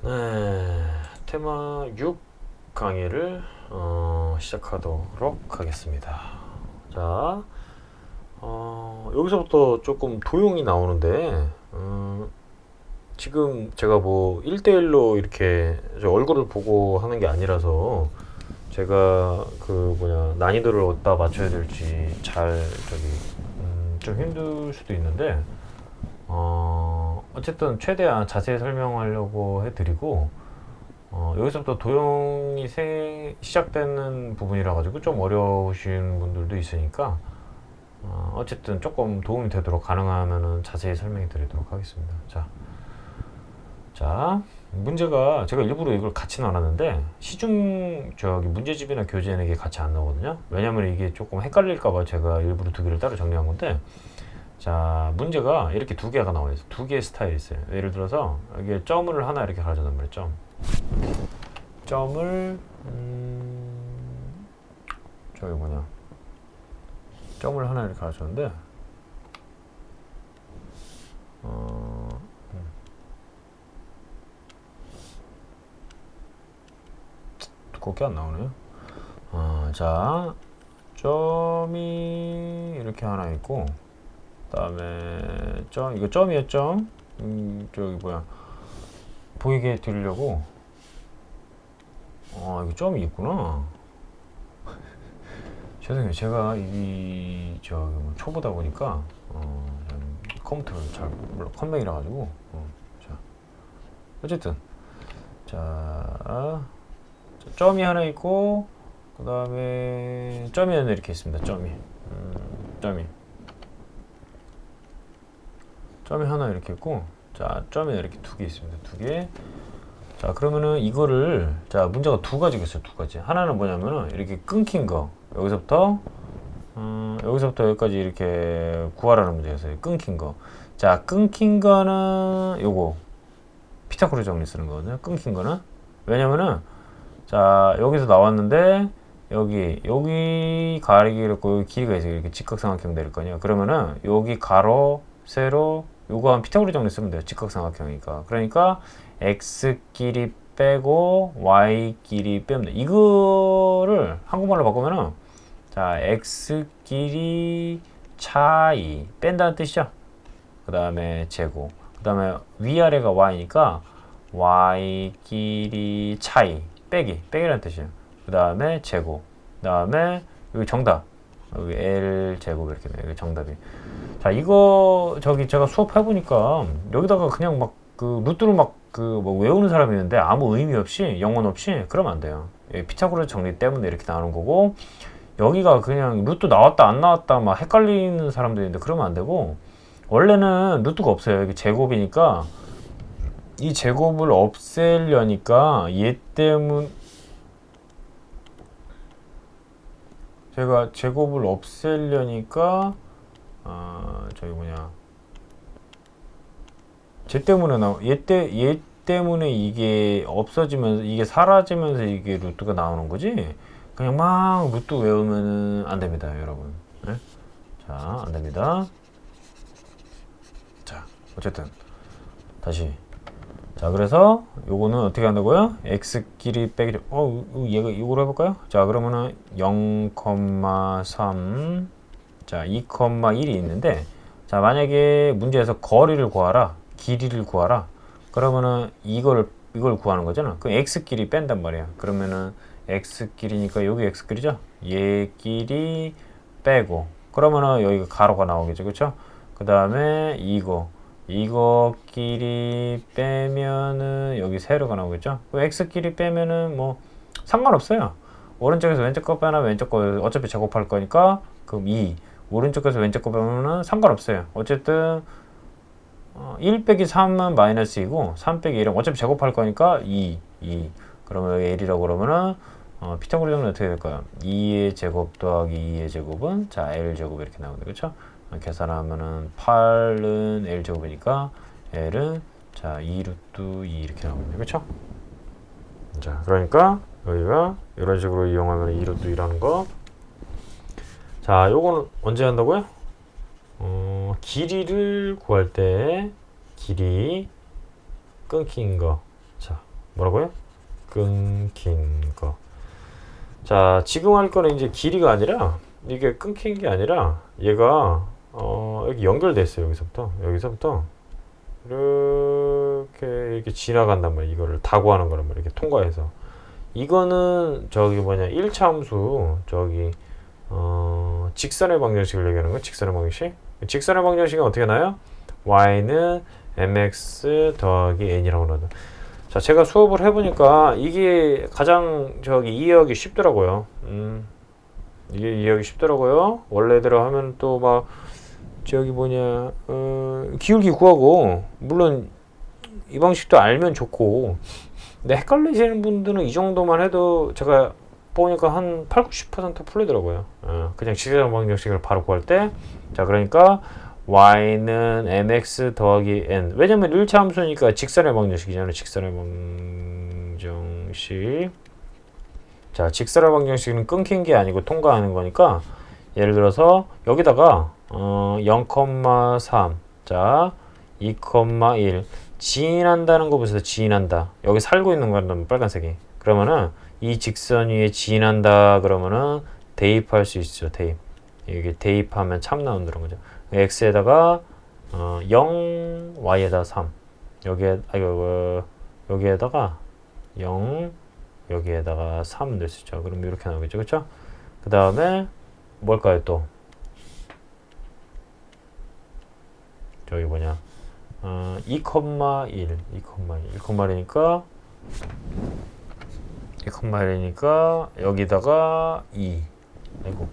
네, 테마 6 강의를 어, 시작하도록 하겠습니다. 자, 어, 여기서부터 조금 도용이 나오는데, 음, 지금 제가 뭐 1대1로 이렇게 저 얼굴을 보고 하는 게 아니라서 제가 그 뭐냐 난이도를 어디다 맞춰야 될지 잘 저기 음, 좀 힘들 수도 있는데 어 어쨌든 최대한 자세히 설명하려고 해드리고 어 여기서부터 도용이 생 시작되는 부분이라 가지고 좀 어려우신 분들도 있으니까 어 어쨌든 조금 도움이 되도록 가능하면은 자세히 설명해 드리도록 하겠습니다. 자. 자, 문제가 제가 일부러 이걸 같이 나눴는데 시중 저기 문제집이나 교재에는 이게 같이 안 나오거든요. 왜냐면 이게 조금 헷갈릴까봐 제가 일부러 두 개를 따로 정리한 건데 자, 문제가 이렇게 두 개가 나와 있어요. 두 개의 스타일이 있어요. 예를 들어서 이게 점을 하나 이렇게 가져단 말이에요. 점. 점을 음, 저기 뭐냐 점을 하나 이렇게 가져왔는데 어, 두껍게 안 나오네요. 어, 자, 점이 이렇게 하나 있고, 그 다음에 점 이거 점이었죠? 음, 저기 뭐야 보이게 드리려고. 아, 이거 점이 있구나. 죄송해요. 제가 이 저기 뭐 초보다 보니까 어, 좀 컴퓨터를 잘 몰라 컴맹이라 가지고. 어, 자, 어쨌든 자. 자, 점이 하나 있고 그 다음에 점이 하나 이렇게 있습니다. 점이 음, 점이 점이 하나 이렇게 있고 자 점이 이렇게 두 개 있습니다. 두 개. 자 그러면은 이거를 자 문제가 두 가지가 있어요. 두 가지. 하나는 뭐냐면은 이렇게 끊긴 거 여기서부터 음, 여기서부터 여기까지 이렇게 구하라는 문제가 있어요. 끊긴 거. 자 끊긴 거는 요거 피타고라 정리 쓰는 거거든요. 끊긴 거는 왜냐면은 자 여기서 나왔는데 여기 여기 가리기를 했고 여기 길이가 있어요 이렇게 직각삼각형 될 거냐 그러면은 여기 가로 세로 요거 한 피타고라 정리 쓰면 돼요 직각삼각형이니까 그러니까 x 길이 빼고 y 길이 빼면 돼 이거를 한국말로 바꾸면은 자 x 길이 차이 뺀다는 뜻이죠 그 다음에 제곱 그 다음에 위아래가 y니까 y 길이 차이 빼기 빼기라는 뜻이에요. 그 다음에 제곱. 그 다음에 여기 정답. 여기 L 제곱 이렇게 돼. 여기 정답이. 자 이거 저기 제가 수업 해 보니까 여기다가 그냥 막 그 루트를 막그 뭐 외우는 사람이 있는데 아무 의미 없이 영혼 없이 그러면 안 돼요. 예, 피타고라 정리 때문에 이렇게 나오는 거고 여기가 그냥 루트 나왔다 안 나왔다 막 헷갈리는 사람들이 있는데 그러면 안 되고 원래는 루트가 없어요. 여기 제곱이니까 이 제곱을 없애려니까 얘 때문 제가 제곱을 없애려니까 아 저기 뭐냐. 쟤 때문에 나얘때얘 때문에 이게 없어지면서 이게 사라지면서 이게 루트가 나오는 거지? 그냥 막 루트 외우면은 안 됩니다 여러분. 네? 자안 됩니다. 자 어쨌든 다시 자 그래서 요거는 어떻게 한다고요? x 길이 빼기 어 얘가 이거로 해볼까요? 자 그러면은 0,3자 2,1이 있는데 자 만약에 문제에서 거리를 구하라 길이를 구하라 그러면은 이걸 이걸 구하는 거잖아. 그 x 길이 뺀단 말이야. 그러면은 x 길이니까 여기 x 길이죠? 얘 길이 빼고 그러면은 여기가 가로가 나오겠죠. 그렇죠 그 다음에 이거 이거 길이 빼면은 여기 세로가 나오겠죠? 그 x 길이 빼면은 뭐 상관없어요. 오른쪽에서 왼쪽 거 빼나 왼쪽 거 어차피 제곱할 거니까 그럼 2 오른쪽에서 왼쪽 거 빼면은 상관없어요. 어쨌든 어, 1 빼기 3은 마이너스 2고 3 빼기 1은 어차피 제곱할 거니까 2 2 그러면 여기 L이라고 그러면은 어, 피타고라 정리 어떻게 될까요? 2의 제곱 더하기 2의 제곱은 자 L 제곱 이렇게 나오는데 그렇죠? 계산하면은 8은 L 제곱이니까 L은 자 2루트 2 이렇게 나오거든요. 그렇죠? 자, 그러니까 여기가 이런 식으로 이용하면 2루트 2라는 거. 자, 요거는 언제 한다고요? 어, 길이를 구할 때 길이 끊긴 거. 자, 뭐라고요? 끊긴 거. 자, 지금 할 거는 이제 길이가 아니라 이게 끊긴 게 아니라 얘가 어, 여기 연결돼 있어요. 여기서부터 여기서부터 이렇게 이렇게 지나간단 말이야. 이거를 다구하는 거란 말이야. 이렇게 통과해서 이거는 저기 뭐냐 1차 함수 저기 어, 직선의 방정식을 얘기하는 거 직선의 방정식. 직선의 방정식은 어떻게 나요? y는 mx 더하기 n이라고 나온다. 자, 제가 수업을 해보니까 이게 가장 저기 이해하기 쉽더라고요. 음, 이게 이해하기 쉽더라고요. 원래대로 하면 또 막 저기 뭐냐 어, 기울기 구하고 물론 이 방식도 알면 좋고 근데 헷갈리시는 분들은 이 정도만 해도 제가 보니까 한 8, 90% 풀리더라고요. 어, 그냥 직선 방정식을 바로 구할 때. 자, 그러니까 y는 mx 더하기 n. 왜냐면 1차 함수니까 직선의 방정식이잖아요. 직선의 방정식. 자, 직선의 방정식은 끊긴 게 아니고 통과하는 거니까 예를 들어서 여기다가 어, 0,3. 자, 2,1. 지인한다는 거 보세요. 지인한다. 여기 살고 있는 거는 빨간색이. 그러면은 이 직선 위에 지인한다 그러면은 대입할 수 있죠. 대입. 이게 대입하면 참 나온다는 거죠. x에다가 어, 0, y에다 3. 여기에 아 이거 어, 여기에다가 0 여기에다가 3될수 있죠. 그럼 이렇게 나오겠죠. 그렇죠? 그다음에 뭘까요, 또? 저기 뭐냐? 어, 2,1, 2,1, 1,1이니까 2,1이니까 여기다가 2. 아이고.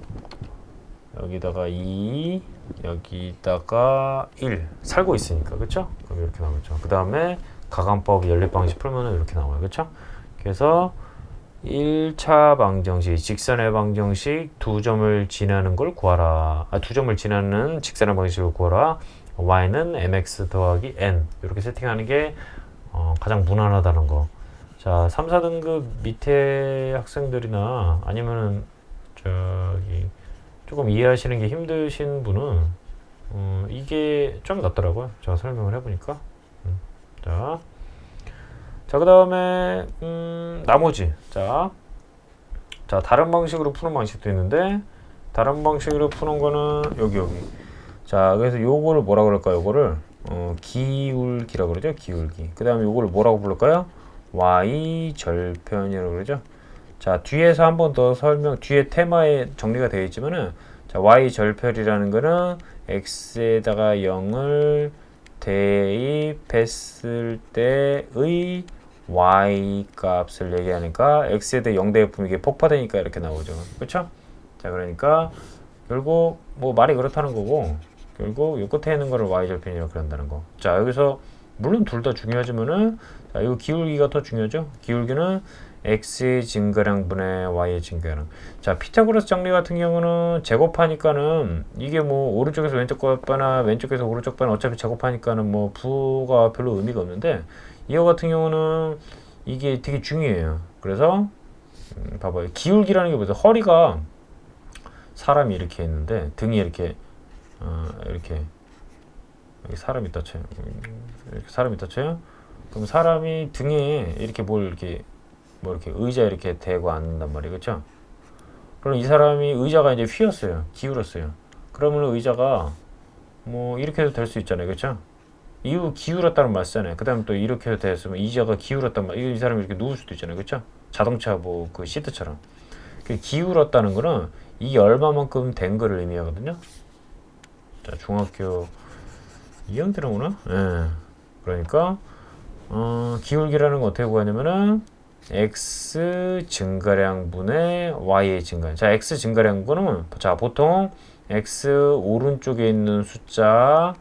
여기다가 2, 여기다가 1 살고 있으니까 그렇죠? 그럼 이렇게 나오죠. 그 다음에 가감법 연립 방식 풀면 이렇게 나와요. 그렇죠? 그래서 1차 방정식, 직선의 방정식 두 점을 지나는 걸 구하라. 아, 두 점을 지나는 직선의 방식을 구하라. Y는 mx 더하기 n 이렇게 세팅하는 게 어, 가장 무난하다는 거. 자, 3, 4등급 밑에 학생들이나 아니면은 저기 조금 이해하시는 게 힘드신 분은 어, 이게 좀 낫더라고요. 제가 설명을 해보니까. 음, 자, 자, 그 다음에 음, 나머지 자, 자 다른 방식으로 푸는 방식도 있는데 다른 방식으로 푸는 거는 여기 여기. 자, 그래서 요거를 뭐라 그럴까요? 요거를 어, 기울기라고 그러죠. 기울기. 그 다음에 요거를 뭐라고 부를까요? y 절편이라고 그러죠. 자, 뒤에서 한 번 더 설명, 뒤에 테마에 정리가 되어 있지만은, 자, y 절편이라는 거는 x에다가 0을 대입했을 때의 y 값을 얘기하니까 x에다 0 대입하면 이게 폭파되니까 이렇게 나오죠. 그렇죠? 자, 그러니까 결국 뭐 말이 그렇다는 거고 결국 요 끝에 있는 거를 y 절편이라고 그런다는 거. 자, 여기서 물론 둘 다 중요하지만은 자, 이 기울기가 더 중요하죠. 기울기는 x의 증가량 분의 y의 증가량. 자, 피타고라스 정리 같은 경우는 제곱하니까는 이게 뭐 오른쪽에서 왼쪽 바나 왼쪽에서 오른쪽 바는 어차피 제곱하니까는 뭐 부가 별로 의미가 없는데 이거 같은 경우는 이게 되게 중요해요. 그래서 음, 봐봐요. 기울기라는 게 뭐죠? 허리가 사람이 이렇게 있는데 등이 이렇게 어, 이렇게 여기 사람이 있다 쳐요. 음, 이렇게 사람이 있다 쳐요. 그럼 사람이 등에 이렇게 뭘 이렇게 뭐 이렇게 의자 이렇게 대고 앉는단. 그렇죠? 그럼 이 사람이 의자가 이제 휘었어요. 기울었어요. 그러면 의자가 뭐 이렇게 해도 될 수 있잖아요. 그렇죠? 이후 기울었다는 말 쓰잖아요. 그 다음에 또 이렇게 해도 됐으면 의자가 기울었단 말, 이 사람이 이렇게 누울 수도 있잖아요. 그렇죠? 자동차 뭐 그 시트처럼. 그 기울었다는 거는 이 얼마만큼 된 거를 의미하거든요. 자, 중학교 2학년 때는구나? 예. 그러니까, 어, 기울기라는 거 어떻게 구하냐면은, x 증가량 분의 y의 증가량. 자, x 증가량 분은 자 보통 x 오른쪽에 있는 숫자에서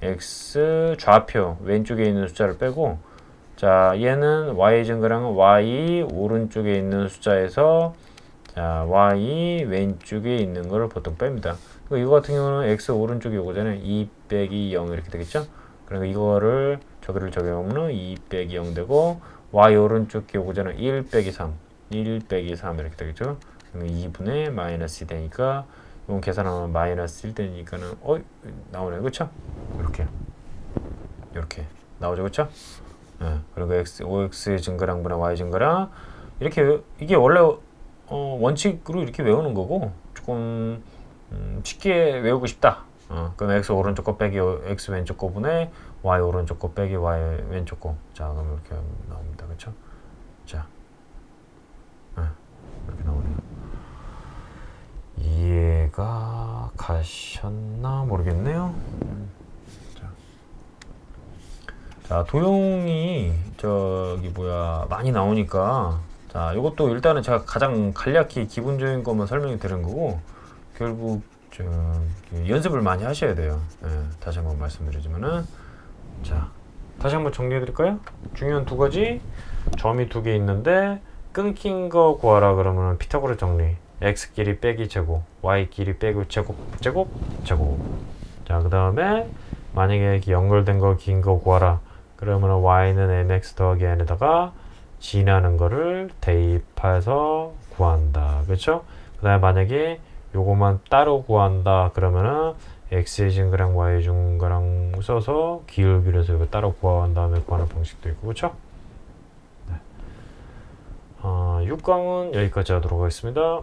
x 좌표 왼쪽에 있는 숫자를 빼고 자 얘는 y 증가량은 y 오른쪽에 있는 숫자에서 자 y 왼쪽에 있는 거를 보통 뺍니다. 이거 같은 경우는 x 오른쪽에 오잖아요. 2 빼기 0 이렇게 되겠죠? 그러니까 이거를 저기를 적용하면 2 빼기 0 되고 y 오른쪽 기호구자는 1 빼기 3 1 빼기 3 이렇게 되겠죠 2분의 마이너스 되니까 이건 계산하면 마이너스 1 되니까는 어 나오네요 그쵸 이렇게 이렇게 나오죠 그쵸 예, 그리고 x, OX 증가량분의 Y 증가량 이렇게 외- 이게 원래 어, 원칙으로 이렇게 외우는 거고 조금 음, 쉽게 외우고 싶다. 어, 그럼 x 오른쪽 거 빼기 오- x 왼쪽 거분의 y 오른쪽 거 빼기 y 왼쪽 거. 자, 그럼 이렇게 나옵니다. 그렇죠? 자, 예, 이렇게 나오네요. 이해가 가셨나 모르겠네요. 음, 자. 자, 도용이 저기 뭐야 많이 나오니까 자, 이것도 일단은 제가 가장 간략히 기본적인 것만 설명이 드린 거고 결국 저 연습을 많이 하셔야 돼요. 예, 다시 한번 말씀드리자면은 자, 다시 한번 정리해 드릴까요? 중요한 두 가지 점이 두 개 있는데 끊긴 거 구하라 그러면 피타고라 정리 x끼리 빼기 제곱 y끼리 빼기 제곱 제곱 제곱 자 그 다음에 만약에 연결된 거 긴 거 구하라 그러면 y는 mx 더하기 n에다가 지나는 거를 대입해서 구한다 그렇죠 그 다음에 만약에 요거만 따로 구한다 그러면은 x의 증가랑 y의 증가랑 써서 기울기려서 이거 따로 구한 다음에 구하는 방식도 있고 그렇죠 네. 아, 6강은 여기까지 하도록 하겠습니다.